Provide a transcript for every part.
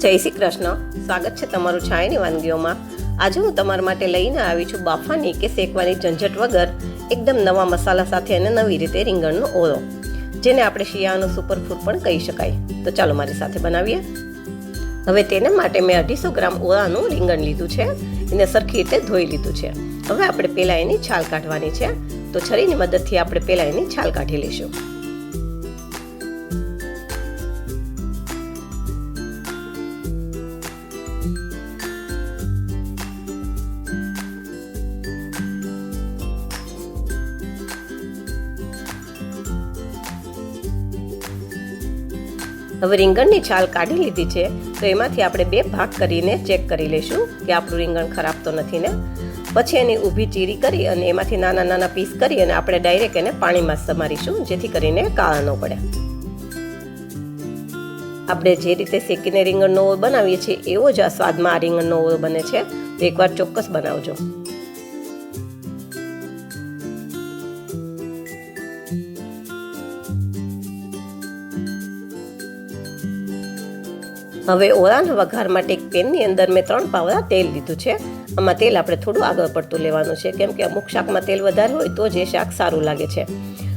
જય શ્રી કૃષ્ણ. સ્વાગત છે તમારું છાયની વાનગીઓમાં. આજે હું તમારા માટે લઈને આવી છું બાફાની કે શેકવાની ઝંઝટ વગર એકદમ નવા મસાલા સાથે અને નવી રીતે રીંગણનો ઓળો, જેને આપણે શિયાળાનું સુપરફૂડ પણ કહી શકાય. તો ચાલો મારી સાથે બનાવીએ. હવે તેને માટે મેં અઢીસો ગ્રામ ઓળાનું રીંગણ લીધું છે. એને સરખી રીતે ધોઈ લીધું છે. હવે આપણે પહેલાં એની છાલ કાઢવાની છે. તો છરીની મદદથી આપણે પહેલાં એની છાલ કાઢી લઈશું. હવે રીંગણની છાલ કાઢી લીધી છે, તો એમાંથી આપણે બે ભાગ કરીને ચેક કરી લઈશું કે આપણું રીંગણ ખરાબ તો નથી ને? પછી એની ઊભી ચીરી કરી અને એમાંથી નાના નાના પીસ કરી અને આપણે ડાયરેક્ટ એને પાણીમાં સમારીશું, જેથી કરીને કાળા ન પડે. આપણે જે રીતે શેકીને રીંગણનો ઓળ બનાવીએ છીએ, એવો જ આ સ્વાદમાં આ રીંગણનો ઓળ બને છે. એકવાર ચોક્કસ બનાવજો. હવે ઓરાન વઘાર માટે એક પેનની અંદર મેં ત્રણ પાવડા તેલ લીધું છે. આમાં તેલ આપણે થોડું આગળ પડતું લેવાનું છે, કેમ કે અમુક શાકમાં તેલ વધારે હોય તો જ એ શાક સારું લાગે છે.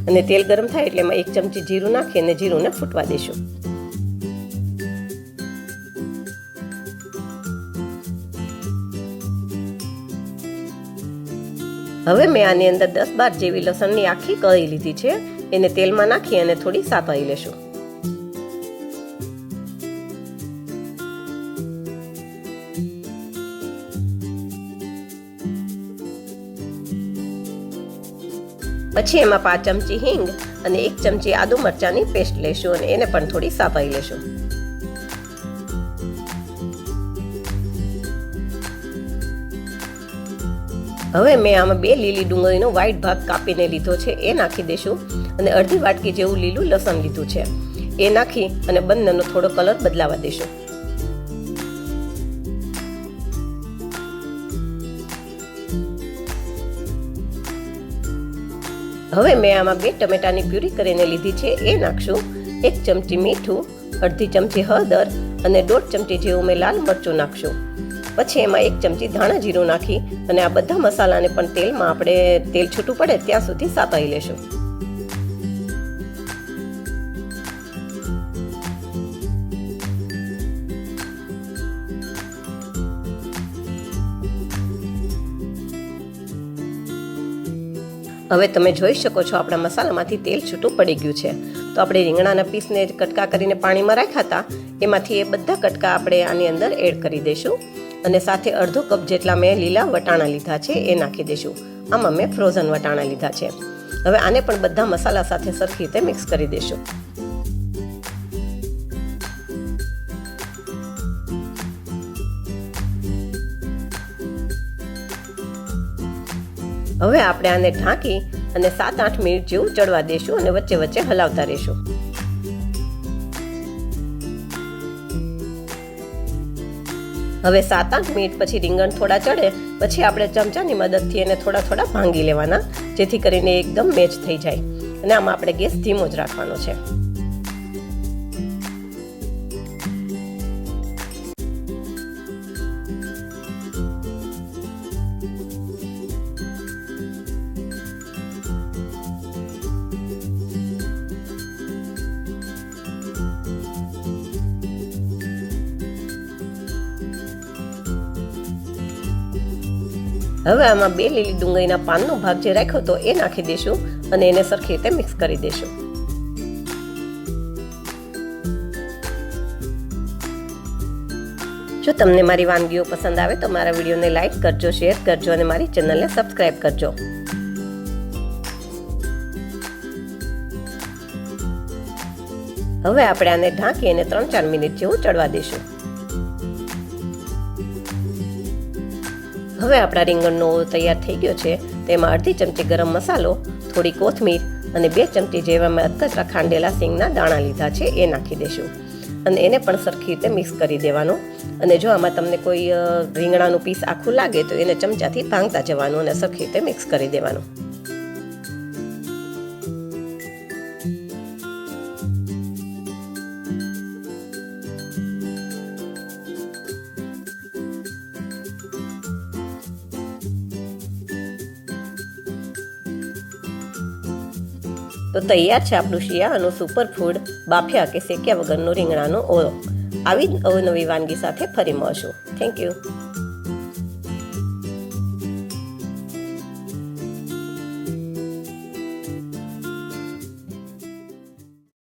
અને તેલ ગરમ થાય એટલે એમાં એક ચમચી જીરું નાખી અને જીરુંને ફૂટવા દઈશું. હવે મેં આની અંદર દસ બાર જેવી લસણની આખી કળી લીધી છે. એને તેલમાં નાખી અને થોડી સાતળી લેશું. પછી એમાં પાંચ ચમચી હિંગ અને એક ચમચી આદુ મરચાંની પેસ્ટ લેશું અને એને પણ થોડી સાફાઈ લેશું. હવે મેં આમાં બે લીલી ડુંગળીનો વ્હાઈટ ભાગ કાપીને લીધો છે, એ નાખી દઈશું અને અડધી વાટકી જેવું લીલું લસણ લીધું છે, એ નાખી અને બંનેનો થોડો કલર બદલાવા દઈશું હવે મેં આમાં બે ટમેટાની પ્યુરી કરીને લીધી છે, એ નાખશું. એક ચમચી મીઠું, અડધી ચમચી હળદર અને દોઢ ચમચી જેવું મેં લાલ મરચું નાખશું. પછી એમાં એક ચમચી ધાણા જીરું નાખી અને આ બધા મસાલાને પણ તેલમાં આપણે તેલ છૂટું પડે ત્યાં સુધી સાતળી લેશું. હવે તમે જોઈ શકો છો આપણા મસાલામાંથી તેલ છૂટું પડી ગયું છે. તો આપણે રીંગણાના પીસને કટકા કરીને પાણીમાં રાખ્યા હતા. એમાંથી એ બધા કટકા આપણે આની અંદર એડ કરી દઈશું. અને સાથે અડધો કપ જેટલા મેં લીલા વટાણા લીધા છે એ નાખી દઈશું. આમાં મેં ફ્રોઝન વટાણા લીધા છે. હવે આને પણ બધા મસાલા સાથે સરખી રીતે મિક્સ કરી દઈશું. હવે આપણે આને ઢાંકી અને સાત આઠ મિનિટ જેવું ચડવા દેશું અને વચ્ચે વચ્ચે હલાવતા રહીશું. હવે સાત આઠ મિનિટ પછી રીંગણ થોડા ચડે, પછી આપણે ચમચાની મદદથી એને થોડા થોડા ભાંગી લેવાના, જેથી કરીને એકદમ મેચ થઈ જાય. અને આમાં આપણે ગેસ ધીમો જ રાખવાનો છે. હવે આમાં બે લીલી ડુંગળીના પાનનો ભાગ જે રાખ્યો તો એ નાખી દઈશું અને એને સરખી રીતે મિક્સ કરી દઈશું જો તમને મારી વાનગીઓ પસંદ આવે તો મારા વિડીયોને લાઇક કરજો, શેર કરજો અને મારી ચેનલને સબસ્ક્રાઈબ કરજો. હવે આપણે આને ઢાંકી અને ત્રણ ચાર મિનિટ જેવું ચડવા દઈશું હવે આપણા રીંગણનો ઓળ તૈયાર થઈ ગયો છે. તેમાં અડધી ચમચી ગરમ મસાલો, થોડી કોથમીર અને બે ચમચી જેવા મેં અધકચરા ખાંડેલા સિંગના દાણા લીધા છે, એ નાખી દઈશું અને એને પણ સરખી રીતે મિક્સ કરી દેવાનું. અને જો આમાં તમને કોઈ રીંગણાનું પીસ આખું લાગે તો એને ચમચાથી ભાંગતા જવાનું અને સરખી રીતે મિક્સ કરી દેવાનું. તો તૈયાર છે આપણું શિયાળાનું સુપર ફૂડ બાફ્યા કે શેક્યા વગરનું રીંગણાનો ઓળો. આવી જ અવનવી વાનગી સાથે ફરી મળશું. Thank you